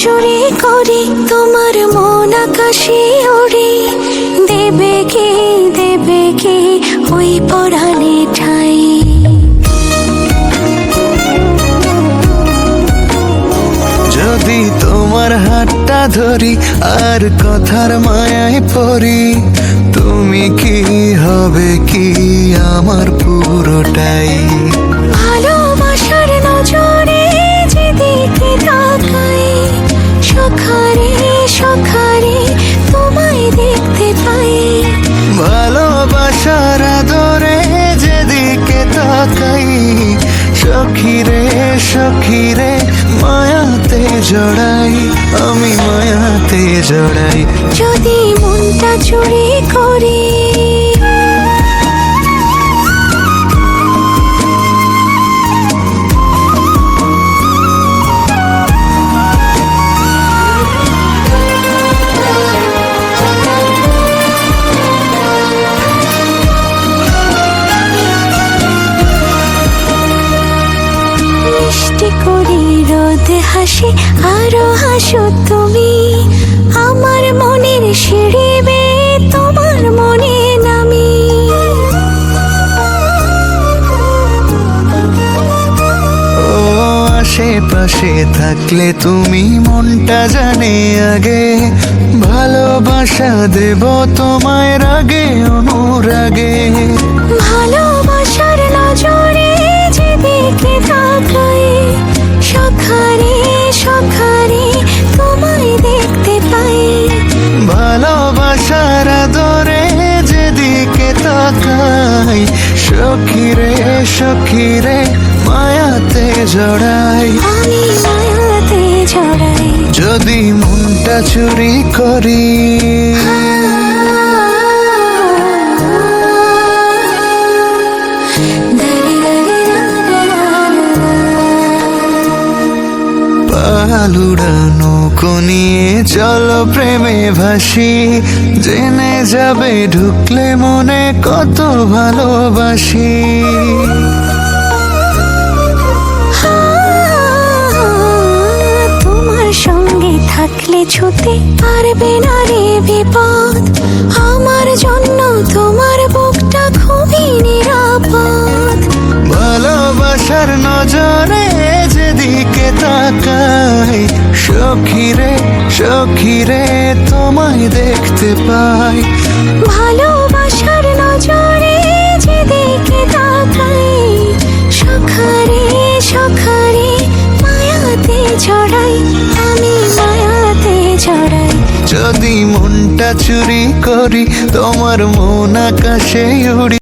চুরি করি, তোমার মন আকাশে ওড়ি। দেবে কে দেবে কে ওই পড়ানে ঠাই? যদি তোমার হাতটা ধরি, আর কথার মায়ায় পড়ি, তুমি কি হবে কি আমার পুরোটাই? ভালোবাসার আদরে যেদিকে তাকাই, সখিরে সখিরে মায়াতে জড়াই, আমি মায়াতে জড়াই। যদি মনটা চুরি করি মিষ্টি করি রোদে হাসি আরও হাসো তুমি। আমার মনের সিঁড়ি তোমার মনে নামি। ও আশেপাশে থাকলে তুমি মনটা জানে আগে। ভালোবাসা দেব তোমায় রাগে অনুরাগে। ভালোবাসার নজরে যেদিকে তাকাই সখিরে মায়াতে জড়াই। আমি মায়াতে জড়াই। যদি মনটা চুরি করি। পালুড়ানো নিয়ে চলো প্রেমে ভাসি। জেনে যাবে ঢুকলে মনে কত ভালোবাসি। থাকলে ছুতে পারবে না রে বিপদ। আমার জন্য তোমার বুকটা খুবই নিরাপদ। ভালোবাসার নজরে যেদিকে তাকাই সখি রে তোমায় দেখতে পাই। মায়াতে যদি মনটা চুরি করি তোমার মন আকাশে উড়ি